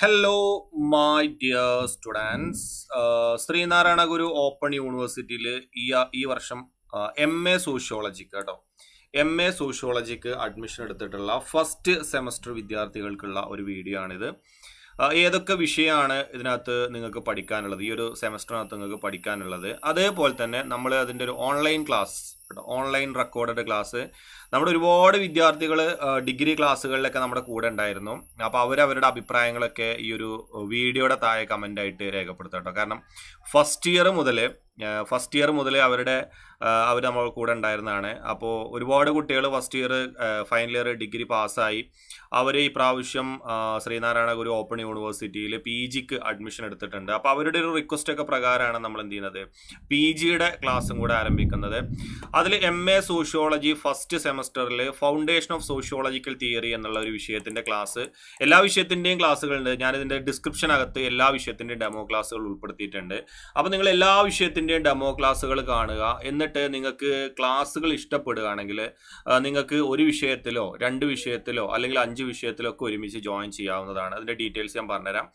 Hello my dear students Sreenarayana Guru open യൂണിവേഴ്സിറ്റിയിൽ ഈ ഈ വർഷം എം എ സോഷ്യോളജിക്ക് കേട്ടോ. എം എ സോഷ്യോളജിക്ക് അഡ്മിഷൻ എടുത്തിട്ടുള്ള ഫസ്റ്റ് സെമസ്റ്റർ വിദ്യാർത്ഥികൾക്കുള്ള ഒരു വീഡിയോ ആണിത്. ഏതൊക്കെ വിഷയമാണ് ഇതിനകത്ത് നിങ്ങൾക്ക് പഠിക്കാനുള്ളത്? ഈ ഒരു സെമസ്റ്ററിനകത്ത് നിങ്ങൾക്ക് പഠിക്കാനുള്ളത്. അതേപോലെ തന്നെ നമ്മൾ അതിന്റെ ഒരു online class online recorded class. നമ്മുടെ ഒരുപാട് വിദ്യാർത്ഥികൾ ഡിഗ്രി ക്ലാസ്സുകളിലൊക്കെ നമ്മുടെ കൂടെ ഉണ്ടായിരുന്നു. അപ്പോൾ അവരവരുടെ അഭിപ്രായങ്ങളൊക്കെ ഈ ഒരു വീഡിയോയുടെ താഴെ കമന്റായിട്ട് രേഖപ്പെടുത്താം കേട്ടോ. കാരണം ഫസ്റ്റ് ഇയർ മുതൽ ഫസ്റ്റ് ഇയർ മുതൽ അവരുടെ അവർ നമ്മൾ കൂടെ ഉണ്ടായിരുന്നതാണ്. അപ്പോൾ ഒരുപാട് കുട്ടികൾ first year final year degree പാസ്സായി അവർ ഈ പ്രാവശ്യം ശ്രീനാരായണ ഗുരു ഓപ്പൺ യൂണിവേഴ്സിറ്റിയിൽ പി ജിക്ക് അഡ്മിഷൻ എടുത്തിട്ടുണ്ട്. അപ്പോൾ അവരുടെ ഒരു റിക്വസ്റ്റ് ഒക്കെ പ്രകാരമാണ് നമ്മൾ എന്ത് ചെയ്യുന്നത്? പി ജിയുടെ ക്ലാസ്സും കൂടെ ആരംഭിക്കുന്നത്. അതിൽ എം എ സോഷ്യോളജി ഫസ്റ്റ് സെമസ്റ്ററിൽ ഫൗണ്ടേഷൻ ഓഫ് സോഷ്യോളജിക്കൽ തിയറി എന്നുള്ള ഒരു വിഷയത്തിന്റെ ക്ലാസ് എല്ലാ വിഷയത്തിന്റെയും ക്ലാസ്സുകളുണ്ട് ഞാനിതിന്റെ ഡിസ്ക്രിപ്ഷനകത്ത് എല്ലാ വിഷയത്തിന്റെയും ഡെമോ ക്ലാസ്സുകൾ ഉൾപ്പെടുത്തിയിട്ടുണ്ട്. അപ്പോൾ നിങ്ങൾ എല്ലാ വിഷയത്തിന്റെയും ഡെമോ ക്ലാസ്സുകൾ കാണുക. എന്നിട്ട് നിങ്ങൾക്ക് ക്ലാസ്സുകൾ ഇഷ്ടപ്പെടുകയാണെങ്കിൽ നിങ്ങൾക്ക് ഒരു വിഷയത്തിലോ രണ്ട് വിഷയത്തിലോ അല്ലെങ്കിൽ അഞ്ച് വിഷയത്തിലോ ഒക്കെ ഒരുമിച്ച് ജോയിൻ ചെയ്യാവുന്നതാണ്. അതിന്റെ ഡീറ്റെയിൽസ് ഞാൻ പറഞ്ഞുതരാം.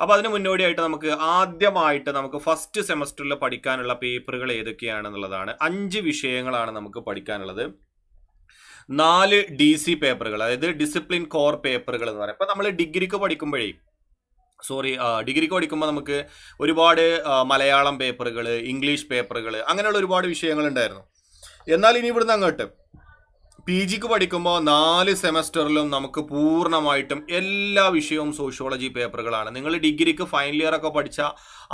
അപ്പോൾ അതിന് മുന്നോടിയായിട്ട് നമുക്ക് ആദ്യമായിട്ട് നമുക്ക് ഫസ്റ്റ് സെമസ്റ്ററിൽ പഠിക്കാനുള്ള പേപ്പറുകൾ ഏതൊക്കെയാണെന്നുള്ളതാണ്. അഞ്ച് വിഷയങ്ങളാണ് നമുക്ക് പഠിക്കാനുള്ളത്. നാല് ഡി സി പേപ്പറുകൾ അതായത് ഡിസിപ്ലിൻ കോർ പേപ്പറുകൾ എന്ന് പറയും. ഇപ്പം നമ്മൾ ഡിഗ്രിക്ക് പഠിക്കുമ്പോഴേ സോറി ഡിഗ്രിക്ക് പഠിക്കുമ്പോൾ നമുക്ക് ഒരുപാട് മലയാളം പേപ്പറുകൾ ഇംഗ്ലീഷ് പേപ്പറുകൾ അങ്ങനെയുള്ള ഒരുപാട് വിഷയങ്ങൾ ഉണ്ടായിരുന്നു എന്നാൽ ഇനി ഇവിടുന്ന് അങ്ങോട്ട്. പി ജിക്ക് പഠിക്കുമ്പോൾ നാല് സെമസ്റ്ററിലും നമുക്ക് പൂർണമായിട്ടും എല്ലാ വിഷയവും സോഷ്യോളജി പേപ്പറുകളാണ്. നിങ്ങൾ ഡിഗ്രിക്ക് ഫൈനൽ ഇയർ ഒക്കെ പഠിച്ച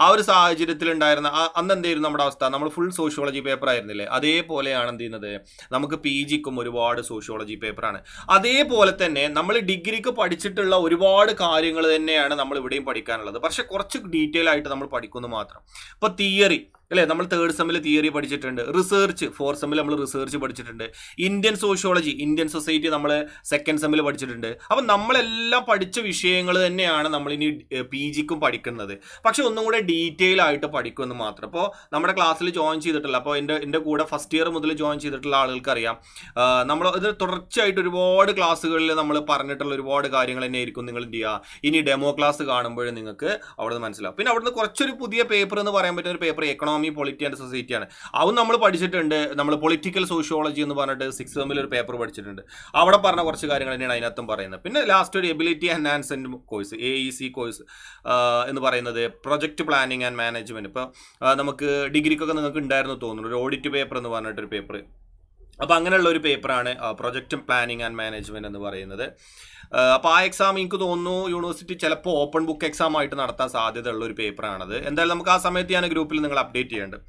ആ ഒരു സാഹചര്യത്തിൽ ഉണ്ടായിരുന്ന അന്ന് എന്തായിരുന്നു നമ്മുടെ അവസ്ഥ? നമ്മൾ ഫുൾ സോഷ്യോളജി പേപ്പർ ആയിരുന്നില്ലേ അതേപോലെയാണ് എന്ത് ചെയ്യുന്നത്? നമുക്ക് പി ജിക്കും ഒരുപാട് സോഷ്യോളജി പേപ്പറാണ്. അതേപോലെ തന്നെ നമ്മൾ ഡിഗ്രിക്ക് പഠിച്ചിട്ടുള്ള ഒരുപാട് കാര്യങ്ങൾ തന്നെയാണ് നമ്മൾ ഇവിടെയും പഠിക്കാനുള്ളത്. പക്ഷെ കുറച്ച് ഡീറ്റെയിൽ ആയിട്ട് നമ്മൾ പഠിക്കുന്നു മാത്രം. ഇപ്പോൾ തിയറി അല്ലേ? നമ്മൾ തേർഡ് സെമ്മിൽ തിയറി പഠിച്ചിട്ടുണ്ട്. റിസർച്ച് ഫോർത്ത് സെമ്മിൽ നമ്മൾ റിസർച്ച് പഠിച്ചിട്ടുണ്ട്. ഇന്ത്യൻ സോഷ്യോളജി ഇന്ത്യൻ സൊസൈറ്റി നമ്മൾ സെക്കൻഡ് സെമ്മിൽ പഠിച്ചിട്ടുണ്ട്. അപ്പം നമ്മളെല്ലാം പഠിച്ച വിഷയങ്ങൾ തന്നെയാണ് നമ്മൾ ഇനി പി ജിക്കും പഠിക്കുന്നത്. പക്ഷെ ഒന്നും കൂടെ ഡീറ്റെയിൽ ആയിട്ട് പഠിക്കുമെന്ന് മാത്രം. അപ്പോൾ നമ്മുടെ ക്ലാസ്സിൽ ജോയിൻ ചെയ്തിട്ടുള്ള അപ്പോൾ എന്റെ എന്റെ കൂടെ ഫസ്റ്റ് ഇയർ മുതൽ ജോയിൻ ചെയ്തിട്ടുള്ള ആളുകൾക്ക് അറിയാം നമ്മൾ ഇത് തുടർച്ചയായിട്ട് ഒരുപാട് ക്ലാസ്സുകളിൽ നമ്മൾ പറഞ്ഞിട്ടുള്ള ഒരുപാട് കാര്യങ്ങൾ തന്നെ ആയിരിക്കും നിങ്ങൾ എന്ത് ചെയ്യുക. ഇനി ഡെമോ ക്ലാസ് കാണുമ്പോഴും നിങ്ങൾക്ക് അവിടെ നിന്ന് മനസ്സിലാവും. പിന്നെ അവിടുന്ന് കുറച്ചൊരു പുതിയ പേപ്പർ എന്ന് പറയാൻ പറ്റുന്ന ഒരു paper economy polity and society ആണ്. അതും നമ്മൾ പഠിച്ചിട്ടുണ്ട്. നമ്മൾ പൊളിറ്റിക്കൽ സോഷ്യോളജി എന്ന് പറഞ്ഞിട്ട് സിക്സ് സെമ്മിൽ ഒരു പേപ്പർ പഠിച്ചിട്ടുണ്ട്. അവിടെ പറഞ്ഞ കുറച്ച് കാര്യങ്ങൾ തന്നെയാണ് അതിനകത്തും പറയുന്നത്. പിന്നെ ലാസ്റ്റ് ഒരു ability enhancement course A E C course എന്ന് പറയുന്നത് പ്രൊജക്ട് പ്ലാനിങ് ആൻഡ് മാനേജ്മെന്റ് ഇപ്പോൾ നമുക്ക് ഡിഗ്രിക്കൊക്കെ നിങ്ങൾക്ക് ഉണ്ടായിരുന്നു തോന്നുന്നു. ഒരു ഓഡിറ്റ് പേപ്പർ എന്ന് പറഞ്ഞിട്ടൊരു പേപ്പർ അപ്പോൾ അങ്ങനെയുള്ള ഒരു പേപ്പറാണ് പ്രൊജക്റ്റ് പ്ലാനിങ് ആൻഡ് മാനേജ്മെന്റ് എന്ന് പറയുന്നത്. അപ്പോൾ ആ എക്സാം എനിക്ക് തോന്നുന്നു യൂണിവേഴ്സിറ്റി ചിലപ്പോൾ ഓപ്പൺ ബുക്ക് എക്സാം ആയിട്ട് നടത്താൻ സാധ്യതയുള്ള ഒരു പേപ്പറാണത്. എന്തായാലും നമുക്ക് ആ സമയത്ത് ഞാൻ ഗ്രൂപ്പിൽ നിങ്ങൾ അപ്ഡേറ്റ് ചെയ്യേണ്ടത്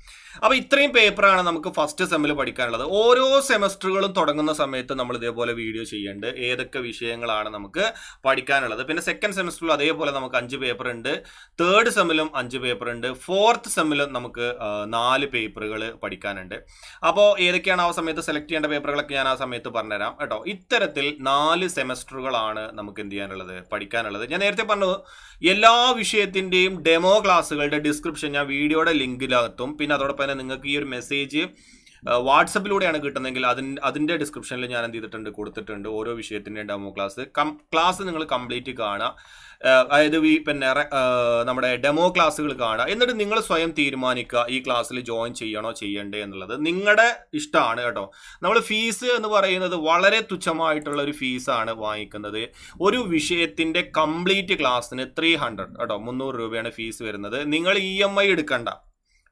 അപ്പോൾ ഇത്രയും പേപ്പറാണ് നമുക്ക് ഫസ്റ്റ് സെമ്മിൽ പഠിക്കാനുള്ളത്. ഓരോ സെമസ്റ്ററുകളും തുടങ്ങുന്ന സമയത്ത് നമ്മൾ ഇതേപോലെ വീഡിയോ ചെയ്യേണ്ടത് ഏതൊക്കെ വിഷയങ്ങളാണ് നമുക്ക് പഠിക്കാനുള്ളത്. പിന്നെ സെക്കൻഡ് സെമസ്റ്ററിലും അതേപോലെ നമുക്ക് അഞ്ച് പേപ്പർ ഉണ്ട് തേർഡ് സെമ്മിലും അഞ്ച് പേപ്പർ ഉണ്ട് ഫോർത്ത് സെമ്മിലും നമുക്ക് നാല് പേപ്പറുകൾ പഠിക്കാനുണ്ട്. അപ്പോൾ ഏതൊക്കെയാണ് ആ സമയത്ത് സെലക്ട് ചെയ്യേണ്ട പേപ്പറുകളൊക്കെ ഞാൻ ആ സമയത്ത് പറഞ്ഞുതരാം കേട്ടോ. ഇത്തരത്തിൽ നാല് സെമസ്റ്ററുകളാണ് നമുക്ക് എന്ത് ചെയ്യാനുള്ളത്? പഠിക്കാനുള്ളത്. ഞാൻ നേരത്തെ പറഞ്ഞു എല്ലാ വിഷയത്തിന്റെയും ഡെമോ ക്ലാസ്സുകളുടെ ഡിസ്ക്രിപ്ഷൻ ഞാൻ വീഡിയോയുടെ ലിങ്കിലകത്തും പിന്നെ അതോടൊപ്പം തന്നെ നിങ്ങൾക്ക് ഈ ഒരു മെസ്സേജ് വാട്സപ്പിലൂടെയാണ് കിട്ടുന്നതെങ്കിൽ അതിന് അതിന്റെ ഡിസ്ക്രിപ്ഷനിൽ ഞാൻ എന്ത് ചെയ്തിട്ടുണ്ട് കൊടുത്തിട്ടുണ്ട് ഓരോ വിഷയത്തിന്റെയും ഡെമോ ക്ലാസ് ക്ലാസ് നിങ്ങൾ കംപ്ലീറ്റ് കാണുക. അതായത് ഈ പിന്നെ നമ്മുടെ ഡെമോ ക്ലാസ്സുകൾ കാണുക. എന്നിട്ട് നിങ്ങൾ സ്വയം തീരുമാനിക്കുക ഈ ക്ലാസ്സിൽ ജോയിൻ ചെയ്യണോ ചെയ്യണ്ടേ എന്നുള്ളത്. നിങ്ങളുടെ ഇഷ്ടമാണ് കേട്ടോ. നമ്മൾ ഫീസ് എന്ന് പറയുന്നത് വളരെ തുച്ഛമായിട്ടുള്ള ഒരു ഫീസാണ് വാങ്ങിക്കുന്നത്. ഒരു വിഷയത്തിന്റെ കംപ്ലീറ്റ് ക്ലാസ്സിന് ത്രീ ഹൺഡ്രഡ് കേട്ടോ മുന്നൂറ് രൂപയാണ് ഫീസ് വരുന്നത്. നിങ്ങൾ ഇ എം ഐ എടുക്കണ്ട.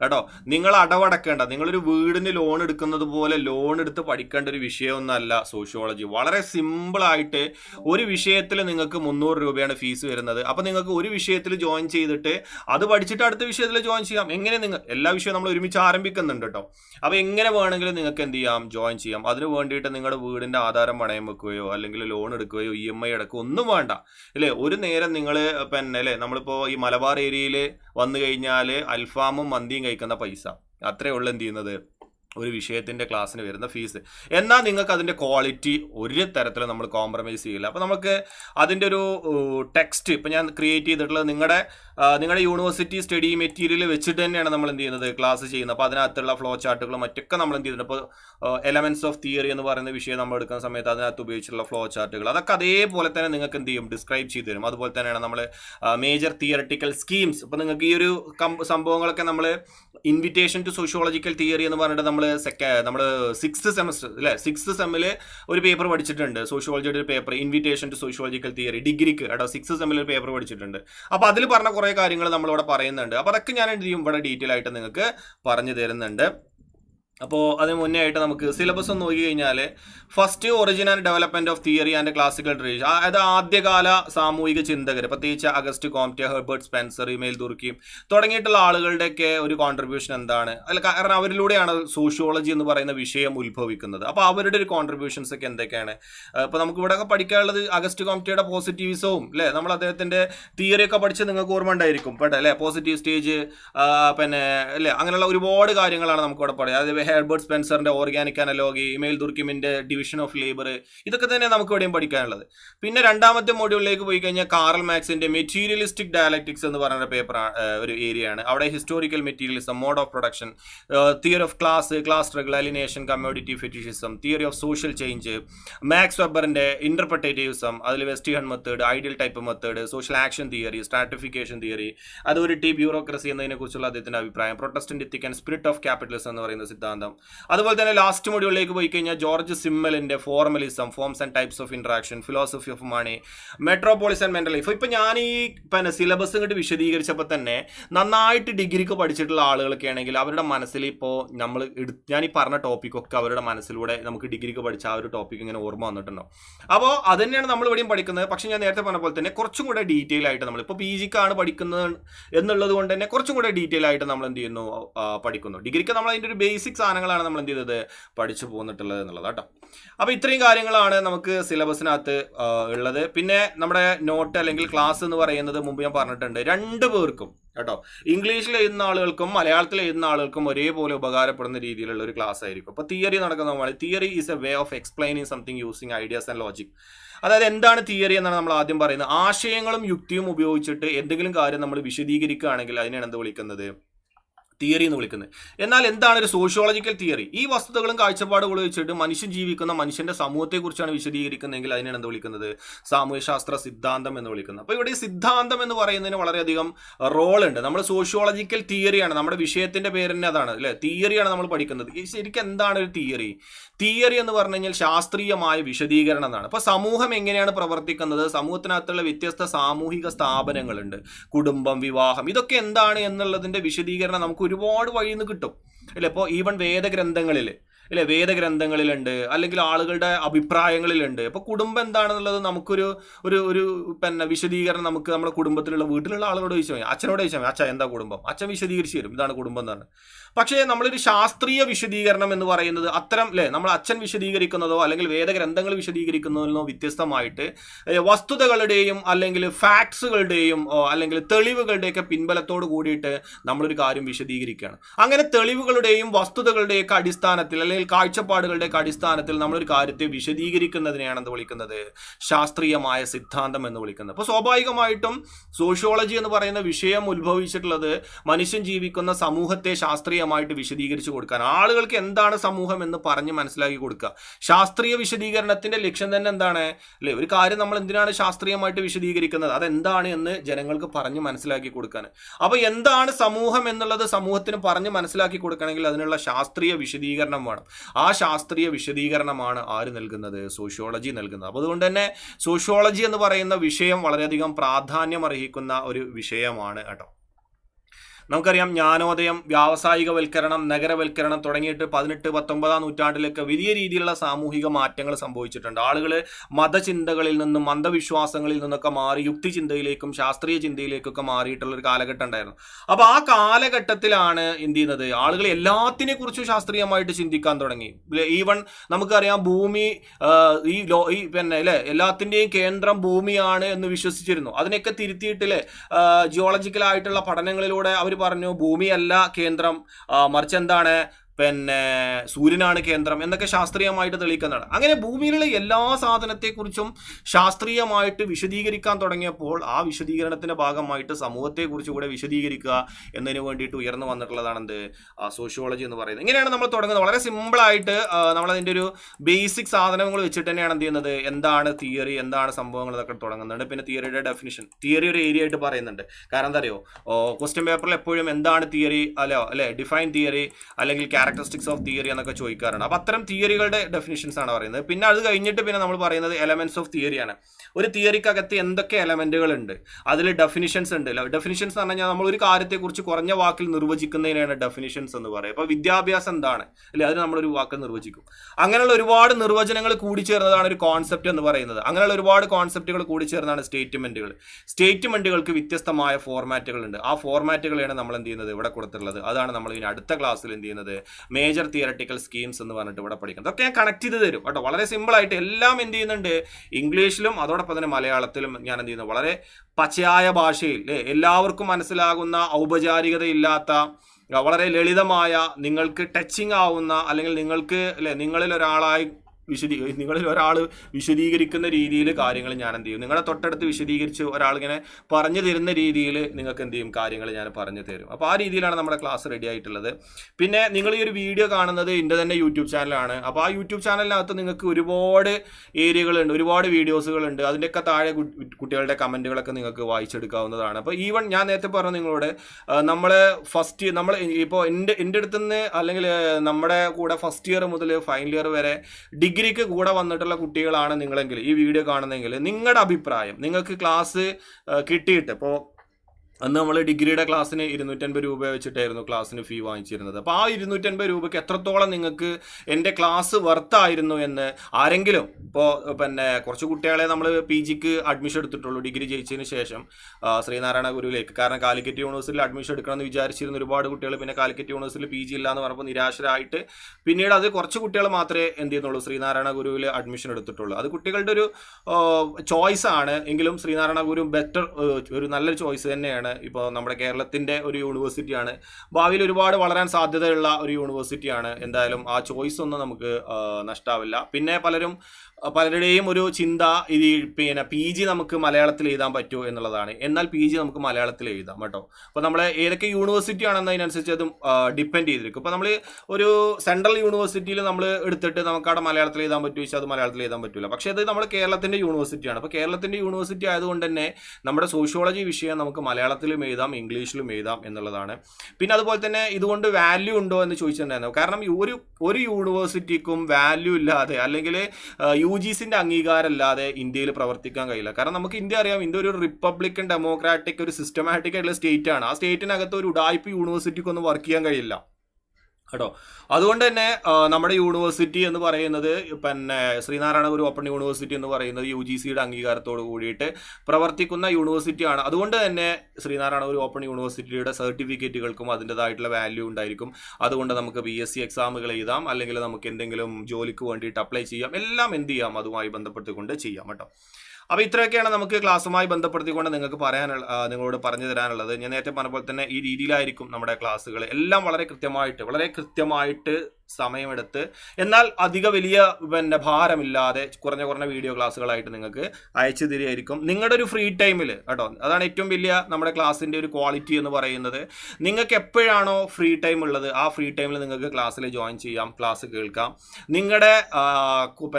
കേട്ടോ നിങ്ങൾ അടവടക്കേണ്ട നിങ്ങളൊരു വീടിന് ലോൺ എടുക്കുന്നത് പോലെ ലോൺ എടുത്ത് പഠിക്കേണ്ട ഒരു വിഷയമൊന്നുമല്ല സോഷ്യോളജി വളരെ സിമ്പിളായിട്ട് ഒരു വിഷയത്തിൽ നിങ്ങൾക്ക് മുന്നൂറ് രൂപയാണ് ഫീസ് വരുന്നത്. അപ്പോൾ നിങ്ങൾക്ക് ഒരു വിഷയത്തിൽ ജോയിൻ ചെയ്തിട്ട് അത് പഠിച്ചിട്ട് അടുത്ത വിഷയത്തിൽ ജോയിൻ ചെയ്യാം. എങ്ങനെ നിങ്ങൾ എല്ലാ വിഷയവും നമ്മൾ ഒരുമിച്ച് ആരംഭിക്കുന്നുണ്ട് കേട്ടോ. അപ്പോൾ എങ്ങനെ വേണമെങ്കിലും നിങ്ങൾക്ക് എന്ത് ചെയ്യാം? ജോയിൻ ചെയ്യാം. അതിന് വേണ്ടിയിട്ട് നിങ്ങളുടെ വീടിന്റെ ആധാരം പണയം വെക്കുകയോ അല്ലെങ്കിൽ ലോൺ എടുക്കുകയോ ഇ എം ഐ അടക്കുകയോ ഒന്നും വേണ്ട. അല്ലേ? ഒരു നേരം നിങ്ങൾ പിന്നെ അല്ലേ? നമ്മളിപ്പോൾ ഈ മലബാർ ഏരിയയിൽ വന്നു കഴിഞ്ഞാൽ അൽഫാമും മന്തിയും കഴിക്കുന്ന പൈസ. അത്രേ ഉള്ളൂ എന്ത് ചെയ്യുന്നത്? ഒരു വിഷയത്തിന്റെ ക്ലാസ്സിന് വരുന്ന ഫീസ് എന്നാൽ നിങ്ങൾക്ക് അതിന്റെ ക്വാളിറ്റി ഒരു തരത്തിലും നമ്മൾ കോംപ്രമൈസ് ചെയ്യില്ല. അപ്പോൾ നമുക്ക് അതിന്റെ ഒരു ടെക്സ്റ്റ് ഇപ്പം ഞാൻ ക്രിയേറ്റ് ചെയ്തിട്ടുള്ളത് നിങ്ങളുടെ നിങ്ങളുടെ യൂണിവേഴ്സിറ്റി സ്റ്റഡി മെറ്റീരിയൽ വെച്ചിട്ട് തന്നെയാണ് നമ്മൾ എന്ത് ചെയ്യുന്നത്? ക്ലാസ് ചെയ്യുന്നത്. അപ്പോൾ അതിനകത്തുള്ള ഫ്ലോ ചാർട്ടുകളും മറ്റൊക്കെ നമ്മൾ എന്ത് ചെയ്യുന്നുണ്ട്? അപ്പോൾ എലമെന്റ്സ് ഓഫ് തിയറി എന്ന് പറയുന്ന വിഷയം നമ്മൾ എടുക്കുന്ന സമയത്ത് അതിനകത്ത് ഉപയോഗിച്ചിട്ടുള്ള ഫ്ലോ ചാർട്ടുകൾ അതൊക്കെ അതേപോലെ തന്നെ നിങ്ങൾക്ക് എന്ത് ചെയ്യും? ഡിസ്ക്രൈബ് ചെയ്ത് തരും. അതുപോലെ തന്നെയാണ് നമ്മൾ മേജർ തിയറട്ടിക്കൽ സ്കീംസ് ഇപ്പോൾ നിങ്ങൾക്ക് ഈ ഒരു സംഭവങ്ങളൊക്കെ നമ്മൾ ഇൻവിറ്റേഷൻ ടു സോഷ്യോളജിക്കൽ തിയറി എന്ന് പറഞ്ഞിട്ട് നമ്മൾ സെക്ക നമ്മൾ സിക്സ് സെമസ്റ്റർ അല്ലേ? സിക്സ് സെമ്മിൽ ഒരു പേപ്പർ പഠിച്ചിട്ടുണ്ട്. സോഷ്യോളജിയുടെ ഒരു paper invitation to sociological theory ഡിഗ്രിക്ക് കേട്ടോ സിക്സ് സെമ്മിൽ ഒരു പേപ്പർ പഠിച്ചിട്ടുണ്ട്. അപ്പോൾ അതിൽ പറഞ്ഞ കുറേ കാര്യങ്ങൾ നമ്മളിവിടെ പറയുന്നുണ്ട്. അപ്പോൾ അതൊക്കെ ഞാൻ എന്ത് ചെയ്യും? ഇവിടെ ഡീറ്റെയിൽ ആയിട്ട് നിങ്ങൾക്ക് പറഞ്ഞു തരുന്നുണ്ട്. അപ്പോൾ അതിന് മുന്നേ ആയിട്ട് നമുക്ക് സിലബസ് ഒന്ന് നോക്കി കഴിഞ്ഞാൽ first and development of theory and classical tradition അതായത് ആദ്യകാല സാമൂഹിക ചിന്തകർ പ്രത്യേകിച്ച് Auguste Comte Herbert Spencer Emile ദുർക്കിയും തുടങ്ങിയിട്ടുള്ള ആളുകളുടെയൊക്കെ ഒരു കോൺട്രിബ്യൂഷൻ എന്താണ്? അല്ല കാരണം അവരിലൂടെയാണ് സോഷ്യോളജി എന്ന് പറയുന്ന വിഷയം ഉത്ഭവിക്കുന്നത്. അപ്പോൾ അവരുടെ ഒരു കോൺട്രിബ്യൂഷൻസ് ഒക്കെ എന്തൊക്കെയാണ്? ഇപ്പോൾ നമുക്ക് ഇവിടെ പഠിക്കാനുള്ളത് അഗസ്റ്റ് കോംറ്റയുടെ പോസിറ്റീവിസവും അല്ലേ നമ്മൾ അദ്ദേഹത്തിന്റെ തിയറി ഒക്കെ പഠിച്ച് നിങ്ങൾക്ക് ഓർമ്മ ഉണ്ടായിരിക്കും പെട്ടെ അല്ലേ പോസിറ്റീവ് സ്റ്റേജ് പിന്നെ അല്ലേ അങ്ങനെയുള്ള ഒരുപാട് കാര്യങ്ങളാണ് നമുക്കിവിടെ പറയാം. അതായത് ഹെർബർട്ട് സ്പെൻസറിന്റെ ഓർഗാനിക് അനലോഗി ഇമെയിൽ ദുർക്കിമിന്റെ ഡിവിഷൻ ഓഫ് ലേബർ ഇതൊക്കെ തന്നെ നമുക്ക് ഇവിടെയും പഠിക്കാനുള്ളത്. പിന്നെ രണ്ടാമത്തെ മോഡ്യൂളിലേക്ക് പോയി കഴിഞ്ഞാൽ കാറൽ മാക്സിന്റെ മെറ്റീരിയലിസ്റ്റിക് ഡയലക്ടിക്സ് എന്ന് പറയുന്ന പേപ്പർ ഒരു ഏരിയ ആണ് അവിടെ historical materialism mode of production theory of class class struggle alienation community fetishism theory of social change Max വെബറിന്റെ ഇന്റർപ്രറ്റേറ്റീവിസം അതിൽ verstehen method ideal type method social action theory stratification theory അതൊരു authority bureaucracy എന്നതിനെ കുറിച്ചുള്ള അദ്ദേഹത്തിന്റെ അഭിപ്രായം Protestant ethic and spirit of capitalism എന്ന് പറയുന്ന സിദ്ധാന്തം അതുപോലെ തന്നെ ലാസ്റ്റ് മൊഡ്യൂളിലേക്ക് പോയി കഴിഞ്ഞാൽ George സിമ്മലിന്റെ formalism forms and types of interaction philosophy of money metropolis and mental life ഇപ്പോൾ ഞാൻ ഈ പിന്നെ സിലബസ് ഇങ്ങോട്ട് വിശദീകരിച്ചപ്പോൾ തന്നെ നന്നായിട്ട് ഡിഗ്രിക്ക് പഠിച്ചിട്ടുള്ള ആളുകളൊക്കെ ആണെങ്കിൽ അവരുടെ മനസ്സിൽ ഇപ്പോൾ നമ്മൾ ഞാൻ ഈ പറഞ്ഞ ടോപ്പിക്കൊക്കെ അവരുടെ മനസ്സിലൂടെ നമുക്ക് ഡിഗ്രിക്ക് പഠിച്ച ആ ഒരു ടോപ്പിക് ഇങ്ങനെ ഓർമ്മ വന്നിട്ടുണ്ടോ അപ്പോൾ അത് തന്നെയാണ് നമ്മൾ ഇവിടെയും പഠിക്കുന്നത്. പക്ഷെ ഞാൻ നേരത്തെ പറഞ്ഞ പോലെ തന്നെ കുറച്ചും കൂടെ ഡീറ്റെയിൽ ആയിട്ട് നമ്മൾ ഇപ്പോൾ പി ജിക്കാണ് പഠിക്കുന്നത് എന്നുള്ളത് കൊണ്ട് തന്നെ കുറച്ചും കൂടെ ഡീറ്റെയിൽ ആയിട്ട് നമ്മൾ എന്ത് ചെയ്യുന്നു പഠിക്കുന്നു. ഡിഗ്രിക്ക് നമ്മൾ അതിന്റെ ഒരു ബേസിക് സാധനങ്ങളാണ് നമ്മൾ എന്ത് ചെയ്തത്? പഠിച്ചു പോന്നിട്ടുള്ളത് എന്നുള്ളത് കേട്ടോ. അപ്പോൾ ഇത്രയും കാര്യങ്ങളാണ് നമുക്ക് സിലബസിനകത്ത് ഉള്ളത്. പിന്നെ നമ്മുടെ നോട്ട് അല്ലെങ്കിൽ ക്ലാസ് എന്ന് പറയുന്നത് മുമ്പ് ഞാൻ പറഞ്ഞിട്ടുണ്ട്. രണ്ട് പേർക്കും കേട്ടോ. ഇംഗ്ലീഷിൽ എഴുതുന്ന ആളുകൾക്കും മലയാളത്തിൽ എഴുതുന്ന ആളുകൾക്കും ഒരേപോലെ ഉപകാരപ്പെടുന്ന രീതിയിലുള്ള ഒരു ക്ലാസ് ആയിരിക്കും. അപ്പോൾ തിയറി നടക്കുന്ന പോലെ theory is a way of explaining something using ideas and logic അതായത് എന്താണ് തിയറി എന്നാണ് നമ്മൾ ആദ്യം പറയുന്നത്. ആശയങ്ങളും യുക്തിയും ഉപയോഗിച്ചിട്ട് എന്തെങ്കിലും കാര്യം നമ്മൾ വിശദീകരിക്കുകയാണെങ്കിൽ അതിനെയാണ് എന്ത് വിളിക്കുന്നത്? തിയറി എന്ന് വിളിക്കുന്നത്. എന്നാൽ എന്താണ് ഒരു സോഷ്യോളജിക്കൽ തിയറി? ഈ വസ്തുതകളും കാഴ്ചപ്പാടുകളും വെച്ചിട്ട് മനുഷ്യൻ ജീവിക്കുന്ന മനുഷ്യന്റെ സമൂഹത്തെക്കുറിച്ചാണ് വിശദീകരിക്കുന്നതെങ്കിൽ അതിനാണ് എന്ത് വിളിക്കുന്നത്? സാമൂഹ്യശാസ്ത്ര സിദ്ധാന്തം എന്ന് വിളിക്കുന്നത്. അപ്പോൾ ഇവിടെ സിദ്ധാന്തം എന്ന് പറയുന്നതിന് വളരെയധികം റോൾ ഉണ്ട് നമ്മൾ സോഷ്യോളജിക്കൽ തിയറിയാണ്. നമ്മുടെ വിഷയത്തിന്റെ പേര് തന്നെ അതാണ് അല്ലെ? തിയറിയാണ് നമ്മൾ പഠിക്കുന്നത്. ശരിക്കും എന്താണ് ഒരു തിയറി? തിയറി എന്ന് പറഞ്ഞു കഴിഞ്ഞാൽ ശാസ്ത്രീയമായ വിശദീകരണം എന്നാണ്. അപ്പോൾ സമൂഹം എങ്ങനെയാണ് പ്രവർത്തിക്കുന്നത്? സമൂഹത്തിനകത്തുള്ള വ്യത്യസ്ത സാമൂഹിക സ്ഥാപനങ്ങളുണ്ട്. കുടുംബം വിവാഹം ഇതൊക്കെ എന്താണ് എന്നുള്ളതിന്റെ വിശദീകരണം നമുക്ക് ഒരുപാട് വഴിയിൽ നിന്ന് കിട്ടും. അല്ലെ? ഇപ്പോൾ ഈവൻ വേദഗ്രന്ഥങ്ങളിൽ അല്ലെ വേദഗ്രന്ഥങ്ങളിലുണ്ട് അല്ലെങ്കിൽ ആളുകളുടെ അഭിപ്രായങ്ങളിലുണ്ട്. അപ്പോൾ കുടുംബം എന്താണെന്നുള്ളത് നമുക്കൊരു ഒരു ഒരു പിന്നെ വിശദീകരണം നമുക്ക് നമ്മുടെ കുടുംബത്തിലുള്ള വീട്ടിലുള്ള ആളുകളോട് ചോദിച്ചാൽ മതി അച്ഛനോട് ചോദിച്ചാൽ മതി അച്ഛൻ എന്താ കുടുംബം? അച്ഛൻ വിശദീകരിച്ച് തരും ഇതാണ് കുടുംബം എന്നാണ് പക്ഷേ നമ്മളൊരു ശാസ്ത്രീയ വിശദീകരണം എന്ന് പറയുന്നത് അത്തരം അല്ലേ നമ്മൾ അച്ഛൻ വിശദീകരിക്കുന്നതോ അല്ലെങ്കിൽ വേദഗ്രന്ഥങ്ങൾ വിശദീകരിക്കുന്നതിനോ വ്യത്യസ്തമായിട്ട് വസ്തുതകളുടെയും അല്ലെങ്കിൽ ഫാക്ട്സുകളുടെയും അല്ലെങ്കിൽ തെളിവുകളുടെയൊക്കെ പിൻബലത്തോട് കൂടിയിട്ട് നമ്മളൊരു കാര്യം വിശദീകരിക്കുകയാണ്. അങ്ങനെ തെളിവുകളുടെയും വസ്തുതകളുടെയൊക്കെ അടിസ്ഥാനത്തിൽ അല്ലെങ്കിൽ കാഴ്ചപ്പാടുകളുടെയൊക്കെ അടിസ്ഥാനത്തിൽ നമ്മളൊരു കാര്യത്തെ വിശദീകരിക്കുന്നതിനെയാണ് എന്ത് വിളിക്കുന്നത് ശാസ്ത്രീയമായ സിദ്ധാന്തം എന്ന് വിളിക്കുന്നത്. അപ്പോൾ സ്വാഭാവികമായിട്ടും സോഷ്യോളജി എന്ന് പറയുന്ന വിഷയം ഉത്ഭവിച്ചിട്ടുള്ളത് മനുഷ്യൻ ജീവിക്കുന്ന സമൂഹത്തെ ശാസ്ത്രീയമായിട്ട് വിശദീകരിച്ചു കൊടുക്കാൻ. ആളുകൾക്ക് എന്താണ് സമൂഹം എന്ന് പറഞ്ഞ് മനസ്സിലാക്കി കൊടുക്കുക. ശാസ്ത്രീയ വിശദീകരണത്തിന്റെ ലക്ഷ്യം തന്നെ എന്താണ്? അല്ലെ ഒരു കാര്യം നമ്മൾ എന്തിനാണ് ശാസ്ത്രീയമായിട്ട് വിശദീകരിക്കുന്നത്? അതെന്താണ് എന്ന് ജനങ്ങൾക്ക് പറഞ്ഞ് മനസ്സിലാക്കി കൊടുക്കാൻ. അപ്പൊ എന്താണ് സമൂഹം എന്നുള്ളത് സമൂഹത്തിന് പറഞ്ഞ് മനസ്സിലാക്കി കൊടുക്കണമെങ്കിൽ അതിനുള്ള ശാസ്ത്രീയ വിശദീകരണം വേണം. ആ ശാസ്ത്രീയ വിശദീകരണമാണ് ആര് നൽകുന്നത്? സോഷ്യോളജി നൽകുന്നത്. അപ്പോൾ അതുകൊണ്ട് തന്നെ സോഷ്യോളജി എന്ന് പറയുന്ന വിഷയം വളരെയധികം പ്രാധാന്യം അർഹിക്കുന്ന ഒരു വിഷയമാണ് കേട്ടോ. നമുക്കറിയാം ജ്ഞാനോദയം വ്യാവസായികവൽക്കരണം നഗരവൽക്കരണം തുടങ്ങിയിട്ട് പതിനെട്ട് പത്തൊമ്പതാം നൂറ്റാണ്ടിലൊക്കെ വലിയ രീതിയിലുള്ള സാമൂഹിക മാറ്റങ്ങൾ സംഭവിച്ചിട്ടുണ്ട്. ആളുകൾ മതചിന്തകളിൽ നിന്നും അന്ധവിശ്വാസങ്ങളിൽ നിന്നൊക്കെ മാറി യുക്തി ചിന്തയിലേക്കും ശാസ്ത്രീയ ചിന്തയിലേക്കൊക്കെ മാറിയിട്ടുള്ള ഒരു കാലഘട്ടം ഉണ്ടായിരുന്നു. അപ്പോൾ ആ കാലഘട്ടത്തിലാണ് എന്ത് ചെയ്യുന്നത്? ആളുകൾ എല്ലാത്തിനെ കുറിച്ചും ശാസ്ത്രീയമായിട്ട് ചിന്തിക്കാൻ തുടങ്ങി. ഈവൺ നമുക്കറിയാം ഭൂമി ഈ ലോ ഈ പിന്നെ അല്ലെ എല്ലാത്തിന്റെയും കേന്ദ്രം ഭൂമിയാണ് എന്ന് വിശ്വസിച്ചിരുന്നു. അതിനൊക്കെ തിരുത്തിയിട്ടില്ലേ ജിയോളജിക്കലായിട്ടുള്ള പഠനങ്ങളിലൂടെ അവർ പറഞ്ഞു ഭൂമിയല്ല കേന്ദ്രം. മറിച്ച് എന്താണ്? പിന്നെ സൂര്യനാണ് കേന്ദ്രം എന്നൊക്കെ ശാസ്ത്രീയമായിട്ട് തെളിയിക്കുന്നതാണ്. അങ്ങനെ ഭൂമിയിലുള്ള എല്ലാ സാധനത്തെക്കുറിച്ചും ശാസ്ത്രീയമായിട്ട് വിശദീകരിക്കാൻ തുടങ്ങിയപ്പോൾ ആ വിശദീകരണത്തിന്റെ ഭാഗമായിട്ട് സമൂഹത്തെക്കുറിച്ച് കൂടെ വിശദീകരിക്കുക എന്നതിന് വേണ്ടിയിട്ട് ഉയർന്നു വന്നിട്ടുള്ളതാണ് എന്ത്? സോഷ്യോളജി എന്ന് പറയുന്നത്. ഇങ്ങനെയാണ് നമ്മൾ തുടങ്ങുന്നത്. വളരെ സിമ്പിളായിട്ട് നമ്മളതിന്റെ ഒരു ബേസിക് സാധനങ്ങൾ വെച്ചിട്ട് തന്നെയാണ് എന്ത് ചെയ്യുന്നത്? എന്താണ് തിയറി എന്താണ് സംഭവങ്ങൾ ഇതൊക്കെ തുടങ്ങുന്നുണ്ട് പിന്നെ തിയറിയുടെ ഡെഫിനിഷൻ തിയറി ഒരു ഏരിയ ആയിട്ട് പറയുന്നുണ്ട്. കാരണം എന്താ അറിയോ? ക്വസ്റ്റ്യൻ പേപ്പറിൽ എപ്പോഴും എന്താണ് തിയറി അല്ലോ അല്ലെ? ഡിഫൈൻ തിയറി അല്ലെങ്കിൽ ക്യാരക്ടറിസ്റ്റിക്സ് ഓഫ് തിയറി എന്നൊക്കെ ചോദിക്കാറുണ്ട്. അപ്പോൾ അത്തരം തിയറികളുടെ ഡെഫിനിഷൻസ് ആണ് പറയുന്നത്. പിന്നെ അത് കഴിഞ്ഞിട്ട് പിന്നെ നമ്മൾ പറയുന്നത് എലമെന്റ്സ് ഓഫ് തിയറിയാണ് ഒരു തിയറിക്കകത്ത് എന്തൊക്കെ എലമെന്റുകൾ ഉണ്ട്? അതിൽ ഡെഫിനിഷൻസ് ഉണ്ട്. ഡെഫിനിഷൻസ് എന്ന് പറഞ്ഞാൽ നമ്മൾ ഒരു കാര്യത്തെക്കുറിച്ച് കുറഞ്ഞ വാക്കിൽ നിർവചിക്കുന്നതിനാണ് ഡെഫിനിഷൻസ് എന്ന് പറയുക. അപ്പോൾ വിദ്യാഭ്യാസം എന്താണ്? അല്ലെ അതിന് നമ്മളൊരു വാക്ക് നിർവചിക്കും. അങ്ങനെയുള്ള ഒരുപാട് നിർവചനങ്ങൾ കൂടിച്ചേർന്നതാണ് ഒരു കോൺസെപ്റ്റ് എന്ന് പറയുന്നത്. അങ്ങനെയുള്ള ഒരുപാട് കോൺസെപ്റ്റുകൾ കൂടിച്ചേർന്നതാണ് സ്റ്റേറ്റ്മെന്റുകൾ സ്റ്റേറ്റ്മെന്റുകൾക്ക് വ്യത്യസ്തമായ ഫോർമാറ്റുകൾ ഉണ്ട്. ആ ഫോർമാറ്റുകളാണ് നമ്മൾ എന്ത് ചെയ്യുന്നത്? ഇവിടെ കൊടുത്തിട്ടുള്ളത്. അതാണ് നമ്മൾ ഇനി അടുത്ത ക്ലാസ്സിൽ എന്ത് ചെയ്യുന്നത്? മേജർ തിയറട്ടിക്കൽ സ്കീംസ് എന്ന് പറഞ്ഞിട്ട് ഇവിടെ പഠിക്കണം അതൊക്കെ ഞാൻ കണക്ട് ചെയ്ത് തരും കേട്ടോ. വളരെ സിമ്പിൾ ആയിട്ട് എല്ലാം എന്ത് ചെയ്യുന്നുണ്ട്? ഇംഗ്ലീഷിലും അതോടൊപ്പം തന്നെ മലയാളത്തിലും ഞാൻ എന്ത് ചെയ്യുന്നു? വളരെ പച്ചയായ ഭാഷയിൽ ല്ലേ, എല്ലാവർക്കും മനസ്സിലാകുന്ന ഔപചാരികതയില്ലാത്ത വളരെ ലളിതമായ നിങ്ങൾക്ക് ടച്ചിങ് ആവുന്ന അല്ലെങ്കിൽ നിങ്ങൾക്ക് അല്ലെ നിങ്ങളിൽ ഒരാളായി വിശദീ നിങ്ങളിൽ ഒരാൾ വിശദീകരിക്കുന്ന രീതിയിൽ കാര്യങ്ങൾ ഞാൻ എന്ത് ചെയ്യും? നിങ്ങളെ തൊട്ടടുത്ത് വിശദീകരിച്ച് ഒരാൾ ഇങ്ങനെ പറഞ്ഞു തരുന്ന രീതിയിൽ നിങ്ങൾക്ക് എന്ത് ചെയ്യും? കാര്യങ്ങൾ ഞാൻ പറഞ്ഞു തരും. അപ്പോൾ ആ രീതിയിലാണ് നമ്മുടെ ക്ലാസ് റെഡി ആയിട്ടുള്ളത്. പിന്നെ നിങ്ങൾ ഈ ഒരു വീഡിയോ കാണുന്നത് എന്റെ തന്നെ യൂട്യൂബ് ചാനലാണ് അപ്പോൾ ആ യൂട്യൂബ് ചാനലിനകത്ത് നിങ്ങൾക്ക് ഒരുപാട് ഏരിയകളുണ്ട് ഒരുപാട് വീഡിയോസുകളുണ്ട് അതിന്റെയൊക്കെ താഴെ കുട്ടികളുടെ കമന്റുകളൊക്കെ നിങ്ങൾക്ക് വായിച്ചെടുക്കാവുന്നതാണ്. അപ്പോൾ ഈവൻ ഞാൻ നേരത്തെ പറഞ്ഞു നിങ്ങളോട് നമ്മൾ ഫസ്റ്റ് നമ്മൾ ഇപ്പോൾ എന്റെ എന്റെ അടുത്ത് നിന്ന് അല്ലെങ്കിൽ നമ്മുടെ കൂടെ ഫസ്റ്റ് ഇയർ മുതൽ ഫൈനൽ ഇയർ വരെ ഡിഗ്രിക്ക് കൂടെ വന്നിട്ടുള്ള കുട്ടികളാണ് നിങ്ങളെങ്കിൽ ഈ വീഡിയോ കാണുന്നെങ്കിൽ നിങ്ങളുടെ അഭിപ്രായം നിങ്ങൾക്ക് ക്ലാസ് കിട്ടിയിട്ട് ഇപ്പോൾ അന്ന് നമ്മൾ ഡിഗ്രിയുടെ ക്ലാസ്സിന് ഇരുന്നൂറ്റൻപത് രൂപ വെച്ചിട്ടായിരുന്നു ക്ലാസ്സിന് ഫീ വാങ്ങിച്ചിരുന്നത്. അപ്പോൾ ആ ഇരുന്നൂറ്റൻപത് രൂപയ്ക്ക് എത്രത്തോളം നിങ്ങൾക്ക് എന്റെ ക്ലാസ് വർത്തായിരുന്നു എന്ന് ആരെങ്കിലും ഇപ്പോൾ പിന്നെ കുറച്ച് കുട്ടികളെ നമ്മൾ പി ജിക്ക് അഡ്മിഷൻ എടുത്തിട്ടുള്ളൂ. ഡിഗ്രി ജയിച്ചതിന് ശേഷം ശ്രീനാരായണ ഗുരുവിലേക്ക്. കാരണം കാലിക്കറ്റ് യൂണിവേഴ്സിറ്റിയിൽ അഡ്മിഷൻ എടുക്കണമെന്ന് വിചാരിച്ചിരുന്ന ഒരുപാട് കുട്ടികൾ പിന്നെ കാലിക്കറ്റ് യൂണിവേഴ്സിറ്റിയിൽ പി ജി ഇല്ലാന്ന് പറഞ്ഞപ്പോൾ നിരാശരായിട്ട് പിന്നീട് അത് കുറച്ച് കുട്ടികൾ മാത്രമേ എന്ത് ചെയ്യുന്നുള്ളൂ ശ്രീനാരായണ ഗുരുവിൽ അഡ്മിഷൻ എടുത്തിട്ടുള്ളൂ. അത് കുട്ടികളുടെ ഒരു ചോയ്സ് ആണ്. എങ്കിലും ശ്രീനാരായണ ഗുരു ബെറ്റർ ഒരു നല്ലൊരു ചോയ്സ് തന്നെയാണ്. ഇപ്പോൾ നമ്മുടെ കേരളത്തിന്റെ ഒരു യൂണിവേഴ്സിറ്റിയാണ് ഭാവിയിൽ ഒരുപാട് വളരാൻ സാധ്യതയുള്ള ഒരു യൂണിവേഴ്സിറ്റിയാണ് എന്തായാലും ആ ചോയ്സ് ഒന്നും നമുക്ക് നഷ്ടാവില്ല. പിന്നെ പലരും പലരുടെയും ഒരു ചിന്ത ഇത് പിന്നെ പി ജി നമുക്ക് മലയാളത്തിൽ എഴുതാൻ പറ്റുമോ എന്നുള്ളതാണ്. എന്നാൽ പി ജി നമുക്ക് മലയാളത്തിൽ എഴുതാം കേട്ടോ. അപ്പോൾ നമ്മൾ ഏതൊക്കെ യൂണിവേഴ്സിറ്റി ആണെന്നതിനനുസരിച്ച് അതും ഡിപ്പെൻഡ് ചെയ്തിരിക്കും. ഇപ്പോൾ നമ്മൾ ഒരു സെൻട്രൽ യൂണിവേഴ്സിറ്റിയിൽ നമ്മൾ എടുത്തിട്ട് നമുക്ക് അവിടെ മലയാളത്തിൽ എഴുതാൻ പറ്റുമോ വെച്ചാൽ അത് മലയാളത്തിൽ എഴുതാൻ പറ്റില്ല പക്ഷേ അത് നമ്മുടെ കേരളത്തിന്റെ യൂണിവേഴ്സിറ്റിയാണ് അപ്പോൾ കേരളത്തിന്റെ യൂണിവേഴ്സിറ്റി ആയതുകൊണ്ട് തന്നെ നമ്മുടെ സോഷ്യോളജി വിഷയം നമുക്ക് മലയാളത്തിലും എഴുതാം ഇംഗ്ലീഷിലും എഴുതാം എന്നുള്ളതാണ്. പിന്നെ അതുപോലെ തന്നെ ഇതുകൊണ്ട് വാല്യൂ ഉണ്ടോ എന്ന് ചോദിച്ചിട്ടുണ്ടായിരുന്നു കാരണം ഒരു ഒരു യൂണിവേഴ്സിറ്റിക്കും വാല്യൂ ഇല്ലാതെ അല്ലെങ്കിൽ യു ജി സിന്റെ അംഗീകാരം അല്ലാതെ ഇന്ത്യയിൽ പ്രവർത്തിക്കാൻ കഴിയില്ല. കാരണം നമുക്ക് ഇന്ത്യ അറിയാം ഇന്ത്യ ഒരു റിപ്പബ്ലിക്കൻ ഡെമോക്രാറ്റിക് ഒരു സിസ്റ്റമാറ്റിക് ആയിട്ടുള്ള സ്റ്റേറ്റ് ആണ്. ആ സ്റ്റേറ്റിനകത്ത് ഒരു ഉഡായ്പ യൂണിവേഴ്സിറ്റിക്കൊന്നും വർക്ക് ചെയ്യാൻ കഴിയില്ല. കേട്ടോ? അതുകൊണ്ട് തന്നെ നമ്മുടെ യൂണിവേഴ്സിറ്റി എന്ന് പറയുന്നത് പിന്നെ ശ്രീനാരായണ ഗുരു ഓപ്പൺ യൂണിവേഴ്സിറ്റി എന്ന് പറയുന്നത് യു ജി സിയുടെ അംഗീകാരത്തോട് കൂടിയിട്ട് പ്രവർത്തിക്കുന്ന യൂണിവേഴ്സിറ്റിയാണ്. അതുകൊണ്ട് തന്നെ ശ്രീനാരായണ ഗുരു ഓപ്പൺ യൂണിവേഴ്സിറ്റിയുടെ സർട്ടിഫിക്കറ്റുകൾക്കും അതിന്റെതായിട്ടുള്ള വാല്യൂ ഉണ്ടായിരിക്കും. അതുകൊണ്ട് നമുക്ക് ബി എസ് സി എക്സാമുകൾ എഴുതാം അല്ലെങ്കിൽ നമുക്ക് എന്തെങ്കിലും ജോലിക്ക് വേണ്ടിയിട്ട് അപ്ലൈ ചെയ്യാം. എല്ലാം എന്ത് ചെയ്യാം? അതുമായി ബന്ധപ്പെട്ടുകൊണ്ട് ചെയ്യാം കേട്ടോ. അപ്പോൾ ഇത്രയൊക്കെയാണ് നമുക്ക് ക്ലാസ്സുമായി ബന്ധപ്പെടുത്തിക്കൊണ്ട് നിങ്ങൾക്ക് പറയാനുള്ള നിങ്ങളോട് പറഞ്ഞു തരാനുള്ളത്. ഞാൻ നേരത്തെ പറഞ്ഞ പോലെ തന്നെ ഈ രീതിയിലായിരിക്കും നമ്മുടെ ക്ലാസ്സുകൾ എല്ലാം വളരെ കൃത്യമായിട്ട് വളരെ കൃത്യമായിട്ട് സമയമെടുത്ത് എന്നാൽ അധിക വലിയ പിന്നെ ഭാരമില്ലാതെ കുറഞ്ഞ കുറഞ്ഞ വീഡിയോ ക്ലാസ്സുകളായിട്ട് നിങ്ങൾക്ക് അയച്ചു തരികയായിരിക്കും. നിങ്ങളുടെ ഒരു ഫ്രീ ടൈമിൽ കേട്ടോ അതാണ് ഏറ്റവും വലിയ നമ്മുടെ ക്ലാസ്സിന്റെ ഒരു ക്വാളിറ്റി എന്ന് പറയുന്നത്. നിങ്ങൾക്ക് എപ്പോഴാണോ ഫ്രീ ടൈം ഉള്ളത് ആ ഫ്രീ ടൈമിൽ നിങ്ങൾക്ക് ക്ലാസ്സിൽ ജോയിൻ ചെയ്യാം ക്ലാസ് കേൾക്കാം. നിങ്ങളുടെ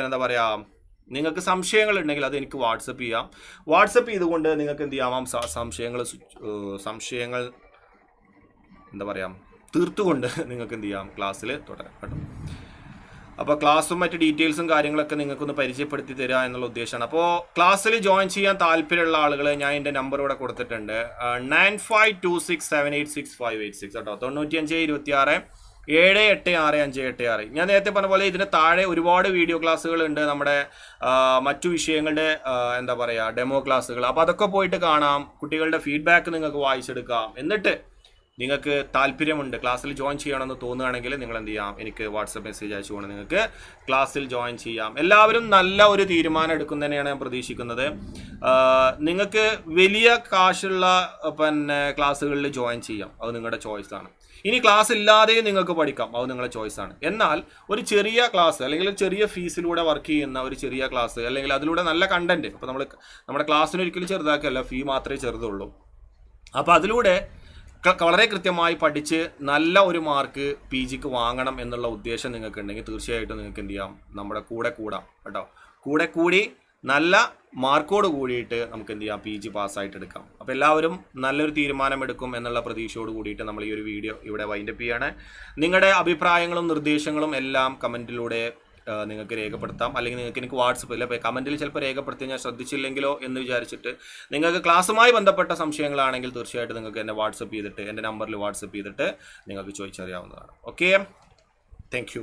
എന്താ പറയുക നിങ്ങൾക്ക് സംശയങ്ങൾ ഉണ്ടെങ്കിൽ അത് എനിക്ക് വാട്സപ്പ് ചെയ്യാം. വാട്സപ്പ് ചെയ്തുകൊണ്ട് നിങ്ങൾക്ക് എന്ത് ചെയ്യാം? സംശയങ്ങൾ സംശയങ്ങൾ എന്താ പറയുക തീർത്തുകൊണ്ട് നിങ്ങൾക്ക് എന്ത് ചെയ്യാം? ക്ലാസ്സിൽ തുടരാം കേട്ടോ. അപ്പോൾ ക്ലാസ്സും മറ്റ് ഡീറ്റെയിൽസും കാര്യങ്ങളൊക്കെ നിങ്ങൾക്കൊന്ന് പരിചയപ്പെടുത്തി തരിക എന്നുള്ള ഉദ്ദേശമാണ്. അപ്പോൾ ക്ലാസ്സിൽ ജോയിൻ ചെയ്യാൻ താല്പര്യമുള്ള ആളുകൾ ഞാൻ എന്റെ നമ്പർ ഇവിടെ കൊടുത്തിട്ടുണ്ട്. Nine five two six seven eight six five eight six കേട്ടോ. തൊണ്ണൂറ്റിയഞ്ച് ഇരുപത്തി ആറ് ഏഴ് എട്ട് ആറ് അഞ്ച് എട്ട് ആറ്. ഞാൻ നേരത്തെ പറഞ്ഞ പോലെ ഇതിന് താഴെ ഒരുപാട് വീഡിയോ ക്ലാസ്സുകൾ ഉണ്ട് നമ്മുടെ മറ്റു വിഷയങ്ങളുടെ എന്താ പറയുക ഡെമോ ക്ലാസ്സുകൾ അപ്പോൾ അതൊക്കെ പോയിട്ട് കാണാം. കുട്ടികളുടെ ഫീഡ്ബാക്ക് നിങ്ങൾക്ക് വായിച്ചെടുക്കാം. എന്നിട്ട് നിങ്ങൾക്ക് താല്പര്യമുണ്ട് ക്ലാസ്സിൽ ജോയിൻ ചെയ്യണമെന്ന് തോന്നുകയാണെങ്കിൽ നിങ്ങൾ എന്ത് ചെയ്യാം? എനിക്ക് വാട്സപ്പ് മെസ്സേജ് അയച്ചുകൊണ്ട് നിങ്ങൾക്ക് ക്ലാസ്സിൽ ജോയിൻ ചെയ്യാം. എല്ലാവരും നല്ല ഒരു തീരുമാനം എടുക്കും തന്നെയാണ് ഞാൻ പ്രതീക്ഷിക്കുന്നത്. നിങ്ങൾക്ക് വലിയ കാശുള്ള പിന്നെ ക്ലാസ്സുകളിൽ ജോയിൻ ചെയ്യാം. അത് നിങ്ങളുടെ ചോയ്സാണ് ഇനി ക്ലാസ് ഇല്ലാതെയും നിങ്ങൾക്ക് പഠിക്കാം. അത് നിങ്ങളുടെ ചോയ്സ് ആണ്. എന്നാൽ ഒരു ചെറിയ ക്ലാസ് അല്ലെങ്കിൽ ഒരു ചെറിയ ഫീസിലൂടെ വർക്ക് ചെയ്യുന്ന ഒരു ചെറിയ ക്ലാസ് അല്ലെങ്കിൽ അതിലൂടെ നല്ല കണ്ടന്റ് അപ്പോൾ നമ്മൾ നമ്മുടെ ക്ലാസ്സിന് ഒരിക്കലും ചെറുതാക്കിയല്ല ഫീ മാത്രമേ ചെറുതുള്ളൂ. അപ്പോൾ അതിലൂടെ വളരെ കൃത്യമായി പഠിച്ച് നല്ല ഒരു മാർക്ക് പി ജിക്ക് വാങ്ങണം എന്നുള്ള ഉദ്ദേശം നിങ്ങൾക്ക് ഉണ്ടെങ്കിൽ തീർച്ചയായിട്ടും നിങ്ങൾക്ക് എന്ത് ചെയ്യാം? നമ്മുടെ കൂടെ കൂടാം. കേട്ടോ? കൂടെ കൂടി നല്ല മാർക്കോട് കൂടിയിട്ട് നമുക്ക് എന്ത് ചെയ്യാം? പി ജി പാസ്സായിട്ട് എടുക്കാം. അപ്പോൾ എല്ലാവരും നല്ലൊരു തീരുമാനമെടുക്കും എന്നുള്ള പ്രതീക്ഷയോട് കൂടിയിട്ട് നമ്മൾ ഈ ഒരു വീഡിയോ ഇവിടെ വൈൻഡപ്പ് ചെയ്യുകയാണ് നിങ്ങളുടെ അഭിപ്രായങ്ങളും നിർദ്ദേശങ്ങളും എല്ലാം കമന്റിലൂടെ നിങ്ങൾക്ക് രേഖപ്പെടുത്താം. അല്ലെങ്കിൽ നിങ്ങൾക്ക് എനിക്ക് വാട്സപ്പിൽ ഇല്ല. കമന്റിൽ ചിലപ്പോൾ രേഖപ്പെടുത്തി ഞാൻ ശ്രദ്ധിച്ചില്ലെങ്കിലോ എന്ന് വിചാരിച്ചിട്ട് നിങ്ങൾക്ക് ക്ലാസ്സുമായി ബന്ധപ്പെട്ട സംശയങ്ങളാണെങ്കിൽ തീർച്ചയായിട്ടും നിങ്ങൾക്ക് എന്നെ വാട്സപ്പ് ചെയ്തിട്ട് എന്റെ നമ്പറിൽ വാട്സപ്പ് ചെയ്തിട്ട് നിങ്ങൾക്ക് ചോദിച്ചറിയാവുന്നതാണ്. Okay thank